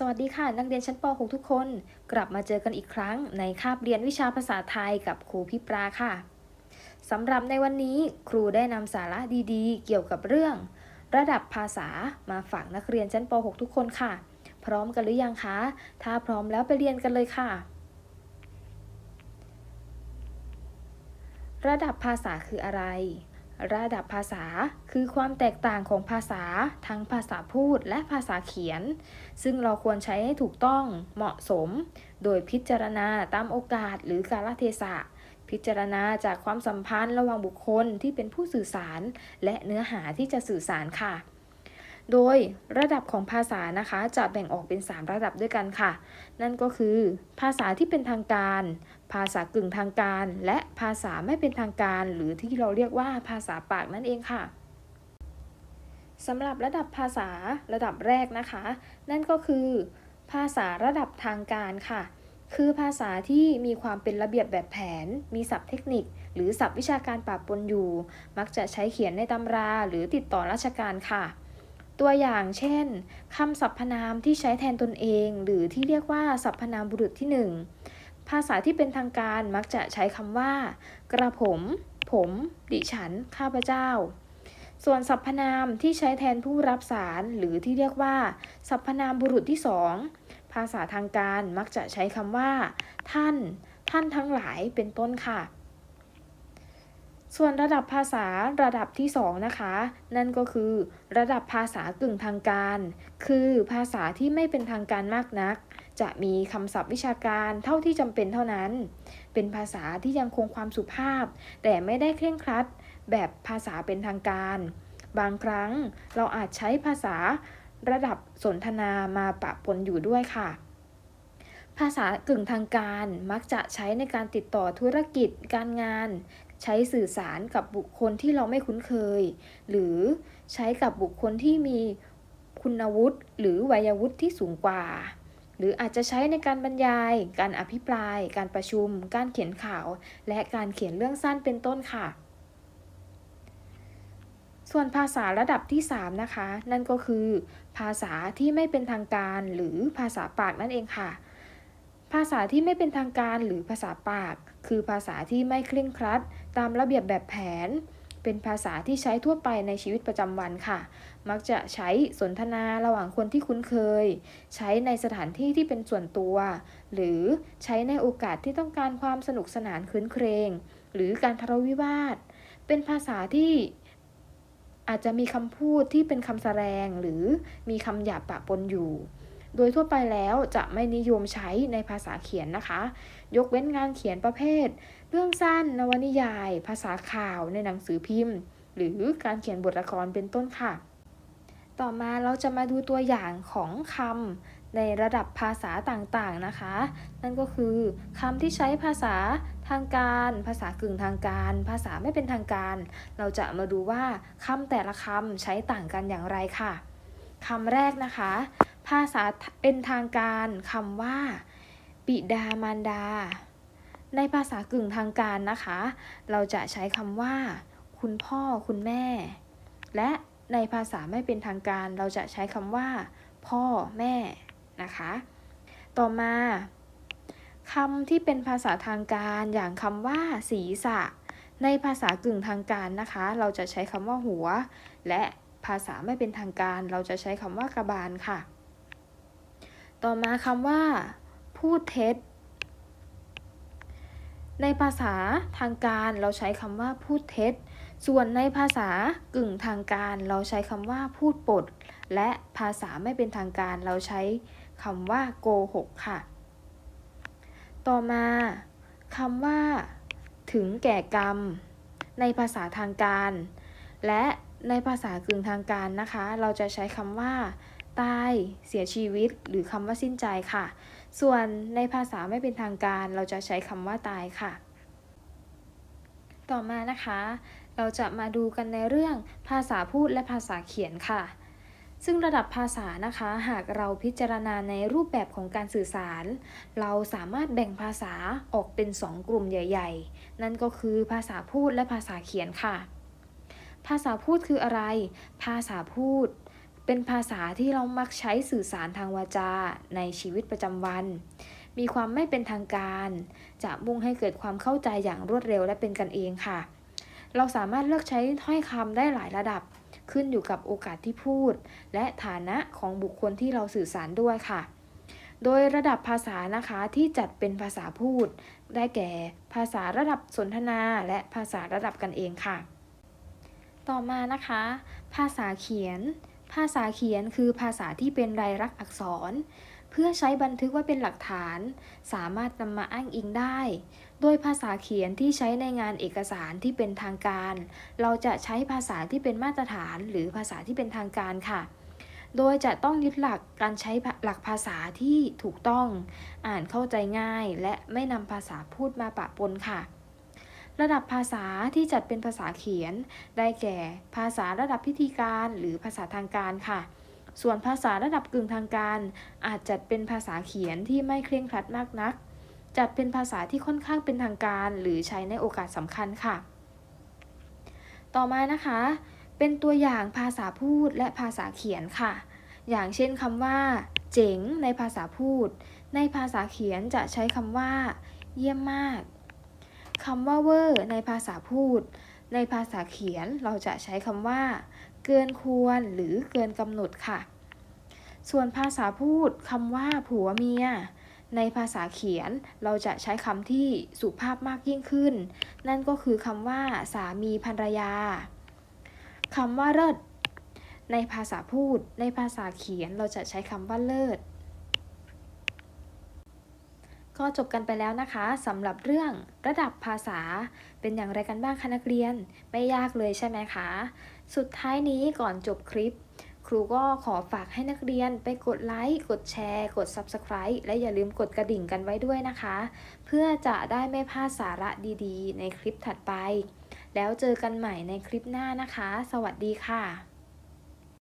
สวัสดีค่ะ นักเรียนชั้นป .6 ทุกคน กลับมาเจอกันอีกครั้งในคาบเรียนวิชาภาษาไทยกับครูพิปราค่ะสำหรับในวันนี้ครูได้นำสาระดีๆ เกี่ยวกับเรื่อง ระดับภาษามาฝากนักเรียนชั้นป .6 ทุกคนค่ะ พร้อมกันหรือยังคะ ถ้าพร้อมแล้วไปเรียนกันเลยค่ะ ระดับภาษาคืออะไร ระดับภาษาคือความแตกต่างของภาษาทั้งภาษาพูดและภาษาเขียน ซึ่งเราควรใช้ให้ถูกต้องเหมาะสม โดยพิจารณาตามโอกาสหรือกาลเทศะ พิจารณาจากความสัมพันธ์ระหว่างบุคคลที่เป็นผู้สื่อสาร และเนื้อหาที่จะสื่อสารค่ะ โดยระดับของภาษานะคะจะแบ่งออกเป็น 3 ระดับด้วยกันค่ะ นั่นก็คือ ภาษาที่เป็นทางการ ภาษากึ่งทางการ และภาษาไม่เป็นทางการ หรือที่เราเรียกว่าภาษาปากนั่นเองค่ะสำหรับระดับภาษาระดับแรกนะคะ นั่นก็คือ ภาษาระดับทางการค่ะ คือภาษาที่มีความเป็นระเบียบแบบแผน มีศัพท์เทคนิค หรือศัพท์วิชาการปะปนอยู่ มักจะใช้เขียนในตำราหรือติดต่อราชการค่ะ ตัวอย่างเช่นคำสรรพนามที่ใช้แทนตนเอง หรือที่เรียกว่าสรรพนามบุรุษที่หนึ่งภาษาที่เป็นทางการมักจะใช้คำว่า กระผม ผม ดิฉัน ข้าพเจ้า ส่วนสรรพนามที่ใช้แทนผู้รับสาร หรือที่เรียกว่าสรรพนามบุรุษที่สองภาษาทางการมักจะใช้คำว่า ท่าน ท่านทั้งหลายเป็นต้นค่ะ ส่วนระดับภาษาระดับที่ 2 นะคะ นั่นก็คือระดับภาษากึ่งทางการ คือภาษาที่ไม่เป็นทางการมากนัก จะมีคำศัพท์วิชาการเท่าที่จำเป็นเท่านั้น เป็นภาษาที่ยังคงความสุภาพ แต่ไม่ได้เคร่งครัด แบบภาษาเป็นทางการ บางครั้งเราอาจใช้ภาษาระดับสนทนามาปะปนอยู่ด้วยค่ะภาษากึ่งทางการมักจะใช้ในการติดต่อธุรกิจการงาน ใช้สื่อสารกับบุคคลที่เราไม่คุ้นเคย หรือใช้กับบุคคลที่มีคุณวุฒิหรือวัยวุฒิที่สูงกว่า หรืออาจจะใช้ในการบรรยาย การอภิปราย การประชุม การเขียนข่าว และการเขียนเรื่องสั้นเป็นต้นค่ะ ส่วนภาษาระดับที่ 3 นะคะ นั่นก็คือ ภาษาที่ไม่เป็นทางการหรือภาษาปากนั่นเองค่ะภาษาที่ไม่เป็นทางการหรือภาษาปาก คือภาษาที่ไม่เคร่งครัด ตามระเบียบแบบแผน เป็นภาษาที่ใช้ทั่วไปในชีวิตประจำวันค่ะ มักจะใช้สนทนาระหว่างคนที่คุ้นเคย ใช้ในสถานที่ที่เป็นส่วนตัว หรือใช้ในโอกาสที่ต้องการความสนุกสนานคืนเครง หรือการทะเลาะวิวาท เป็นภาษาที่อาจจะมีคำพูดที่เป็นคำแสดงหรือมีคำหยาบปะปนอยู่ โดยทั่วไปแล้วจะไม่นิยมใช้ในภาษาเขียนนะคะ ยกเว้นงานเขียนประเภท เรื่องสั้น นวนิยาย ภาษาข่าวในหนังสือพิมพ์ หรือการเขียนบทละครเป็นต้นค่ะ ต่อมาเราจะมาดูตัวอย่างของคำในระดับภาษาต่างๆนะคะ นั่นก็คือคำที่ใช้ภาษาทางการ ภาษากึ่งทางการ ภาษาไม่เป็นทางการ เราจะมาดูว่าคำแต่ละคำใช้ต่างกันอย่างไรค่ะคำแรกนะคะ ภาษาเป็นทางการคำว่า ปิดามารดา ในภาษากึ่งทางการนะคะ เราจะใช้คำว่า คุณพ่อคุณแม่ และในภาษาไม่เป็นทางการ เราจะใช้คำว่า พ่อแม่นะคะ ต่อมาคำที่เป็นภาษาทางการอย่างคำว่าศีรษะ ในภาษากึ่งทางการนะคะ เราจะใช้คำว่าหัว และภาษาไม่เป็นทางการ เราจะใช้คำว่ากระบาลค่ะ ต่อมาคำว่า พูดเท็จ ในภาษาทางการเราใช้คำว่าพูดเท็จ ส่วนในภาษากึ่งทางการ เราใช้คำว่าพูดปด และภาษาไม่เป็นทางการ เราใช้คำว่าโกหกค่ะ ต่อมาคำว่า ถึงแก่กรรม ในภาษาทางการ และในภาษากึ่งทางการนะคะ เราจะใช้คำว่า ตาย เสียชีวิต หรือคำว่าสิ้นใจค่ะ ส่วนในภาษาไม่เป็นทางการ เราจะใช้คำว่าตายค่ะ ต่อมานะคะ เราจะมาดูกันในเรื่องภาษาพูดและภาษาเขียนค่ะ ซึ่งระดับภาษานะคะ หากเราพิจารณาในรูปแบบของการสื่อสาร เราสามารถแบ่งภาษาออกเป็น 2 กลุ่มใหญ่ ๆ นั่นก็คือภาษาพูดและภาษาเขียนค่ะภาษาพูดคืออะไร ภาษาพูด เป็นภาษาที่เรามักใช้สื่อสารทางวาจาในชีวิตประจำวัน มีความไม่เป็นทางการ จะมุ่งให้เกิดความเข้าใจอย่างรวดเร็วและเป็นกันเองค่ะ เราสามารถเลือกใช้ถ้อยคำได้หลายระดับ ขึ้นอยู่กับโอกาสที่พูด และฐานะของบุคคลที่เราสื่อสารด้วยค่ะ โดยระดับภาษานะคะที่จัดเป็นภาษาพูด ได้แก่ภาษาระดับสนทนาและภาษาระดับกันเองค่ะ ต่อมานะคะ ภาษาเขียน ภาษาเขียนคือภาษาที่เป็นรายลักษณ์อักษร เพื่อใช้บันทึกไว้เป็นหลักฐาน สามารถนำมาอ้างอิงได้ โดยภาษาเขียนที่ใช้ในงานเอกสารที่เป็นทางการ เราจะใช้ภาษาที่เป็นมาตรฐาน หรือภาษาที่เป็นทางการค่ะ โดยจะต้องยึดหลักการใช้หลักภาษาที่ถูกต้อง อ่านเข้าใจง่าย และไม่นำภาษาพูดมาปะปนค่ะ ระดับภาษาที่จัดเป็นภาษาเขียน ได้แก่ภาษาระดับพิธีการหรือภาษาทางการค่ะ ส่วนภาษาระดับกึ่งทางการ อาจจัดเป็นภาษาเขียนที่ไม่เคร่งครัดมากนัก จัดเป็นภาษาที่ค่อนข้างเป็นทางการ หรือใช้ในโอกาสสำคัญค่ะ ต่อมานะคะ เป็นตัวอย่างภาษาพูดและภาษาเขียนค่ะ อย่างเช่นคำว่า เจ๋งในภาษาพูด ในภาษาเขียนจะใช้คำว่า เยี่ยมมากำว่าเวอร์ในภาษาพูด ในภาษาเขียนเราจะใช้คำว่า เกินควรหรือเกินกำหนดค่ะ ส่วนภาษาพูดคำว่าผัวเมีย ในภาษาเขียนเราจะใช้คำที่สุภาพมากยิ่งขึ้น นั่นก็คือคำว่า สามีภรรยาคำว่าเลิศในภาษาพูด ในภาษาเขียนเราจะใช้คำว่าเลิศ ก็จบกันไปแล้วนะคะสำหรับเรื่องระดับภาษา เป็นอย่างไรกันบ้างคะนักเรียน ไม่ยากเลยใช่ไหมคะ สุดท้ายนี้ก่อนจบคลิป ครูก็ขอฝากให้นักเรียนไปกดไลค์กดแชร์ กด Subscribe และอย่าลืมกดกระดิ่งกันไว้ด้วยนะคะ เพื่อจะได้ไม่พลาดสาระดีๆ ในคลิปถัดไป แล้วเจอกันใหม่ในคลิปหน้านะคะ สวัสดีค่ะ